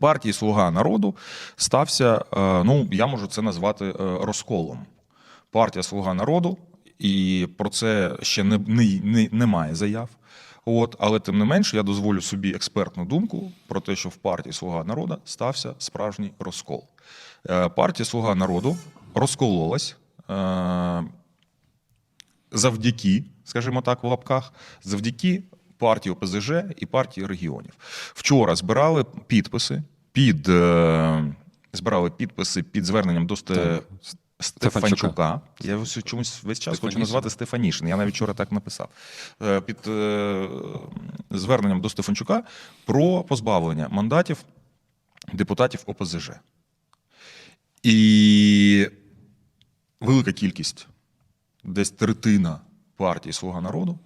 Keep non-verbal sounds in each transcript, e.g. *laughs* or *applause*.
партії Слуга народу стався, е, ну я можу це назвати е, розколом. Партія Слуга народу, і про це ще не, не, не, немає заяв. От, але тим не менш, я дозволю собі експертну думку про те, що в партії Слуга народу стався справжній розкол. Е, Партія Слуга народу розкололась. завдяки, скажімо так, в лапках, завдяки партії ОПЗЖ і партії регіонів. Вчора збирали підписи під е, збирали підписи під зверненням до Сте... Стефанчука. Я ось чомусь весь час хочу назвати Стефанішин. Я навіть вчора так написав. Е, Під е, зверненням до Стефанчука про позбавлення мандатів депутатів ОПЗЖ. І велика кількість, десь третина партії Слуга народу.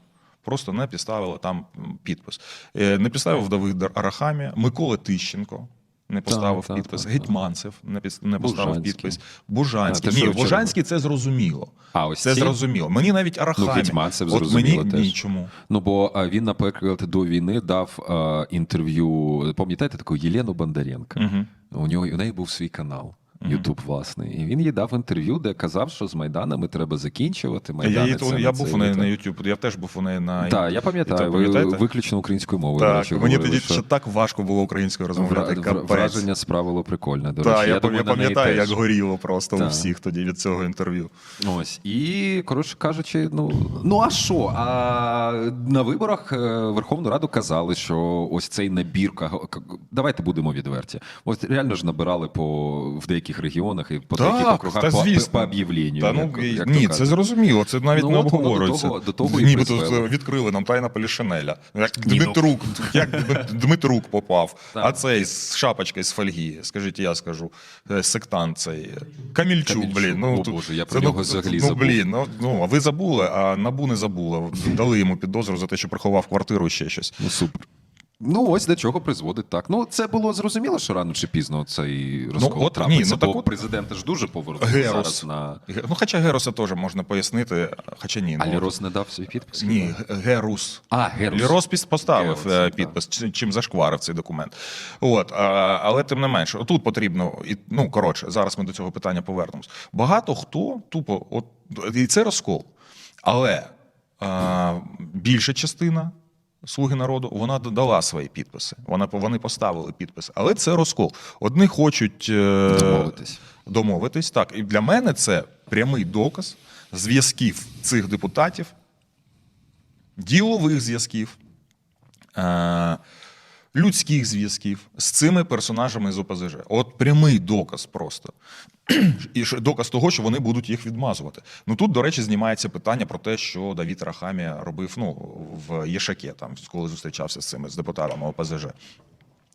Просто не підставила там підпис. Не поставив Давид Арахамія, Микола Тищенко не поставив так, підпис, так, так. Гетьманцев не, під не поставив Бужанський. підпис. Бужанський. А, Ні, Бужанський це зрозуміло. А ось Це ці? зрозуміло. Мені навіть Арахамія. Гетьманцев От зрозуміло мені теж. ні, чому. Ну бо він, наприклад, до війни дав е, інтерв'ю. Пам'ятаєте таку Єлену Бондаренко? Угу. У нього у неї був свій канал. Ютуб, власне, і він їй дав інтерв'ю, де казав, що з майданами треба закінчувати. Я, Майдани я, це я був це, у неї на. YouTube, я теж був у неї на Так, я пам'ятаю, ви виключно українською мовою. Так, речі, мені говорили, тоді що ще так важко було українською розмовляти. вра- враження справило прикольне. До Так, речі, я, думаю, я пам'ятаю, як горіло просто у всіх тоді від цього інтерв'ю. Ось і коротше кажучи, ну ну а що? А на виборах е, Верховну Раду казали, що ось цей набір давайте будемо відверті. Ось реально ж набирали по в деяких регіонах і по Так, деяких округах та по, звісно. по об'явленню. Та, ну, як- як ні, це зрозуміло, це навіть Ну, не воно до обговорюється. того- до того відкрили нам тайна Полішинеля. Як ну. Дмитрук, як Дмитрук попав, Так. а цей з шапочкою з фольги, скажіть, я скажу, е, сектант цей. Камільчук, Камільчук, блін. Ну, о, Боже, я про ну, нього взагалі ну, забув. блін, ну, ну, а ви забули, а НАБУ не забула. Дали йому підозру за те, що приховав квартиру ще щось. Ну супер. Ну, ось до чого призводить так. Ну, це було зрозуміло, що рано чи пізно цей розкол от ні, ну, так бо от- президента ж дуже повернув Герос. зараз на. Ну, хоча Героса теж можна пояснити, хоча ні. А ну, Лірос не дав свій підпис? Ні, Герус. А, Герус. Лірос поставив Герус, е, так. підпис, чим зашкварив цей документ. От, а, але тим не менше, тут потрібно, і, ну коротше, зараз ми до цього питання повернемось. Багато хто тупо, от і це розкол. Але а, більша частина. Слуги народу, вона додала свої підписи. Вона вони поставили підпис, Але це розкол. Одні хочуть е, Домовитись. домовитись. Так, і для мене це прямий доказ зв'язків цих депутатів ділових зв'язків, е, людських зв'язків з цими персонажами з ОПЗЖ. От прямий доказ просто. І доказ того, що вони будуть їх відмазувати. Ну тут, до речі, знімається питання про те, що Давід Рахамія робив ну, в Єшаке, там, коли зустрічався з цими з депутатами ОПЗЖ.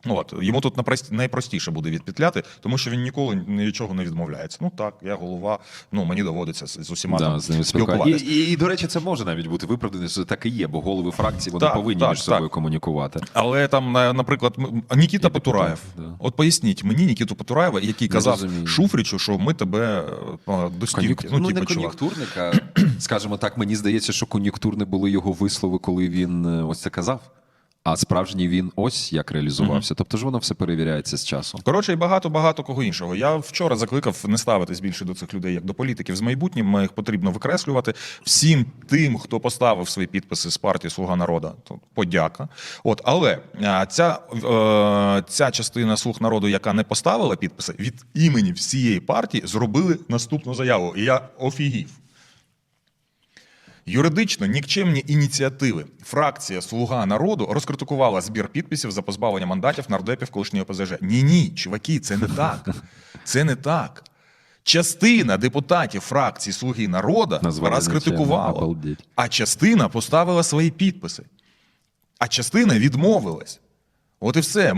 Ну, От, йому тут найпростіше буде відпетляти, тому що він ніколи ні від чого не відмовляється. Ну так, я голова, ну мені доводиться з, усіма Да, там з ними спілкуватися. І, і, і, до речі, це може навіть бути виправдано, що так і є, бо голови фракції вони Так, повинні так, між собою так. комунікувати. Але там, на- наприклад, Нікіта Є Потураєв. да. От поясніть мені Нікіту Потураєва, який казав. Шуфричу, що ми тебе е, до стінки. Кон'юнк... Ну, не типу, чувак. кон'юнктурник, скажімо так, мені здається, що кон'юнктурні були його вислови, коли він е, ось це казав. А справжній він ось як реалізувався. Тобто ж воно все перевіряється з часом. Коротше, і багато багато кого іншого. Я вчора закликав не ставитись більше до цих людей як до політиків з майбутнім. Ми Їх потрібно викреслювати всім тим, хто поставив свої підписи з партії Слуга народу. То подяка. От, але а, ця, е, ця частина слуг народу, яка не поставила підписи, від імені всієї партії зробили наступну заяву. І я офігів. Юридично нікчемні ініціативи. Фракція Слуга народу розкритикувала збір підписів за позбавлення мандатів нардепів колишньої ОПЗЖ. Ні, ні, чуваки, це не так. Це не так. Частина депутатів фракції Слуги народу Назвали розкритикувала, а частина поставила свої підписи. А частина відмовилась. От і все.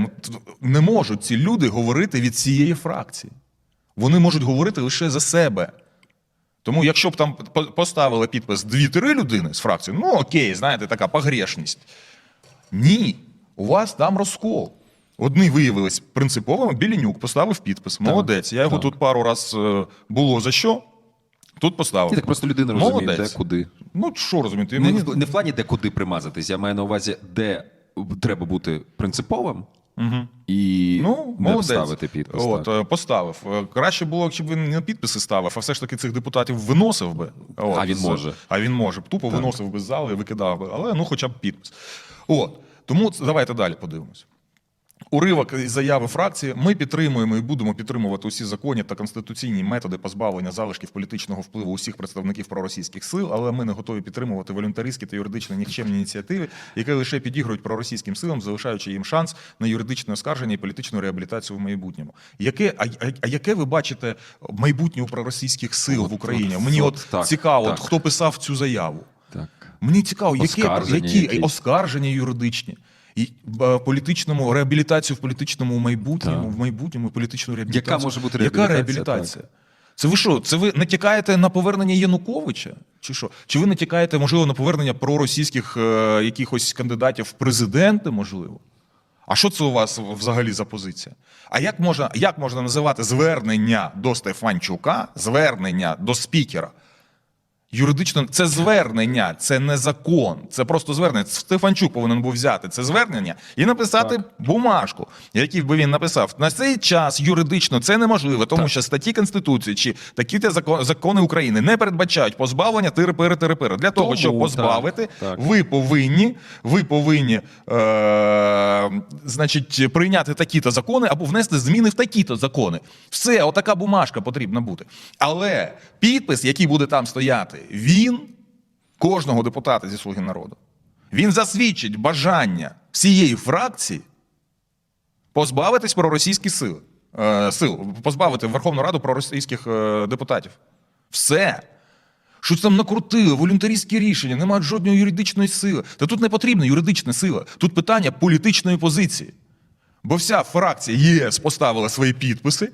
Не можуть ці люди говорити від цієї фракції. Вони можуть говорити лише за себе. Тому, якщо б там поставили підпис дві-три людини з фракції, ну окей, знаєте, така погрешність. Ні, у вас там розкол. Одні виявились принциповими, Білінюк поставив підпис. Молодець. Я його так. тут пару раз е, було за що. Тут поставив. І так просто людина розуміє, Молодець. де куди. Ну, що розумієте? Не, Мені... не в плані, де куди примазатись. Я маю на увазі, де треба бути принциповим, Угу. і Ну, не молодець. ставити підпис. От, так. е, поставив. Е, Краще було, якщо б він не підписи ставив, а все ж таки цих депутатів виносив би. От, А він з- може. А він може. Тупо виносив би з зали, викидав би. Але ну хоча б підпис. От. Тому давайте далі подивимось. Уривок із заяви фракції. Ми підтримуємо і будемо підтримувати усі законні та конституційні методи позбавлення залишків політичного впливу усіх представників проросійських сил, але ми не готові підтримувати волюнтаристські та юридично нікчемні ініціативи, які лише підігрують проросійським силам, залишаючи їм шанс на юридичне оскарження і політичну реабілітацію в майбутньому. Яке, а, а, а яке ви бачите майбутнє у проросійських сил От, в Україні? от, Мені от от, так, цікаво, так. от хто писав цю заяву. так. Мені цікаво, які, Оскарження які якісь. оскарження юридичні. І е, політичному реабілітацію в політичному майбутньому, Так. в майбутньому політичну реабілітацію. Яка може бути Яка реабілітація? реабілітація? Це ви що? Це ви натякаєте на повернення Януковича? Чи що? Чи ви натякаєте, можливо, на повернення проросійських е, якихось кандидатів в президенти, можливо? А що це у вас взагалі за позиція? А як можна, як можна називати звернення до Стефанчука, звернення до спікера? Юридично це звернення, це не закон. Це просто звернення. Стефанчук повинен був взяти це звернення і написати бумажку, який би він написав. На цей час юридично це неможливо, тому що статті Конституції чи такі те закон- закони України не передбачають позбавлення тири-пири тири-пири. Для того, Тому, щоб так, позбавити, так. ви повинні, ви повинні е, значить, прийняти такі-то закони або внести зміни в такі-то закони. Все, отака бумажка потрібна бути. Але підпис, який буде там стояти, він кожного депутата зі Слуги народу. Він засвідчить бажання всієї фракції позбавитись проросійські сили. Е, сил, позбавити Верховну Раду проросійських е, депутатів. Все. Що там накрутили, волюнтаристські рішення, не мають жодної юридичної сили. Та тут не потрібна юридична сила. Тут питання політичної позиції. Бо вся фракція ЄС поставила свої підписи.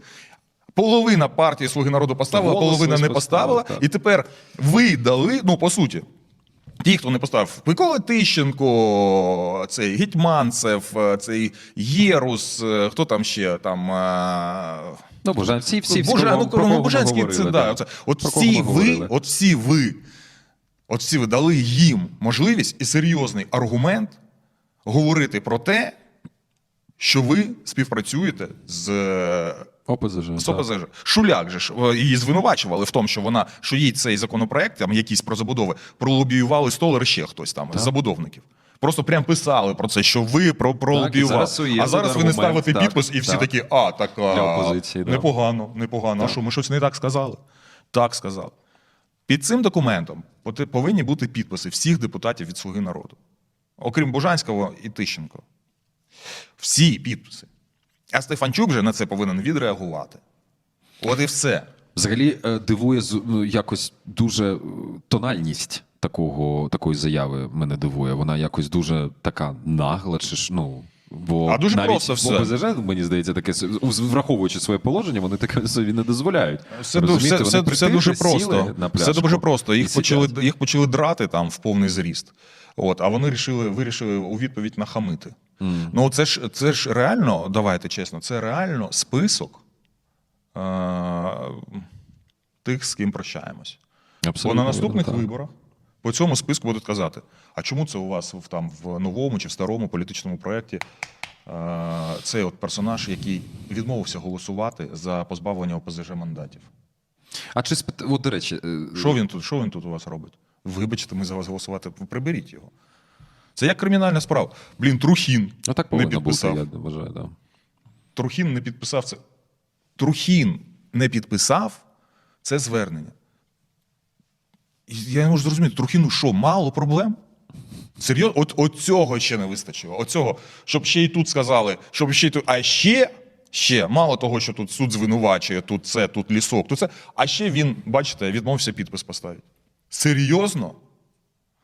Половина партії Слуги народу поставила, Голос половина не поставила. так. І тепер ви дали, ну по суті, ті, хто не поставив, Микола Тищенко, цей Гетьманцев, е, цей Єрус, е, хто там ще там. е, Ну, Божан, всі, всі, всі кого- ну, про кого ми Божанський, говорили, це да. Оце, от Про всі ви, от всі ви, от всі ви дали їм можливість і серйозний аргумент говорити про те, що ви співпрацюєте з ОПЗЖ. з. ОПЗЖ. Шуляк же ж е, її звинувачували в тому, що вона що їй цей законопроект, там якісь про забудови, пролобіювали столер ще хтось там з забудовників. Просто прям писали про це, що ви про пролобіювали. зараз є а зараз ви не аргумент, ставите так, підпис, і всі так. такі, а так а, Для опозиції, да. непогано, непогано. А що ми щось не так сказали? Так сказали. Під цим документом поти- повинні бути підписи всіх депутатів від Слуги народу, окрім Бужанського і Тищенко. Всі підписи. А Стефанчук вже на це повинен відреагувати. От і все. Взагалі е, дивує ну, якось дуже е, тональність такого, такої заяви мене дивує. Вона якось дуже така нагла, чи ж ну. Бо А дуже навіть просто все. в мені здається, таке враховуючи своє положення, вони таке собі не дозволяють. Все, все, вони все, все дуже просто. Все дуже просто. Їх почали, їх почали драти там в повний зріст. От, а вони рішили, вирішили у відповідь нахамити. Ну, це ж, це ж реально, давайте чесно, це реально список е- тих, з ким прощаємось. Бо на наступних так. виборах по цьому списку будуть казати: а чому це у вас в, там, в новому чи в старому політичному проєкті е, цей от персонаж, який відмовився голосувати за позбавлення ОПЗЖ мандатів? А чи спит... От, до речі, е, Що він тут, що він тут у вас робить? Вибачте, ми за вас голосувати. Приберіть його. Це як кримінальна справа. Блін, Трухін ну так не повинно бути, підписав. я вважаю, да. Трухін не підписав це. Трухін не підписав це звернення. Я не можу зрозуміти, Трухіну що, мало проблем? Серйозно? От, от цього ще не вистачило. От цього, щоб ще й тут сказали, щоб ще й тут. А ще, ще, мало того, що тут суд звинувачує, тут це, тут лісок, тут це. А ще він, бачите, відмовився підпис поставити. Серйозно?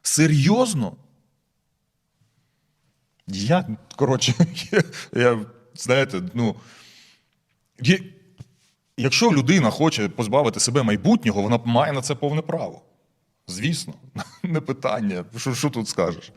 Серйозно? Я, коротше, *laughs* я, знаєте, ну. Я, якщо людина хоче позбавити себе майбутнього, вона має на це повне право. Звісно, *laughs* не питання. Що, що тут скажеш?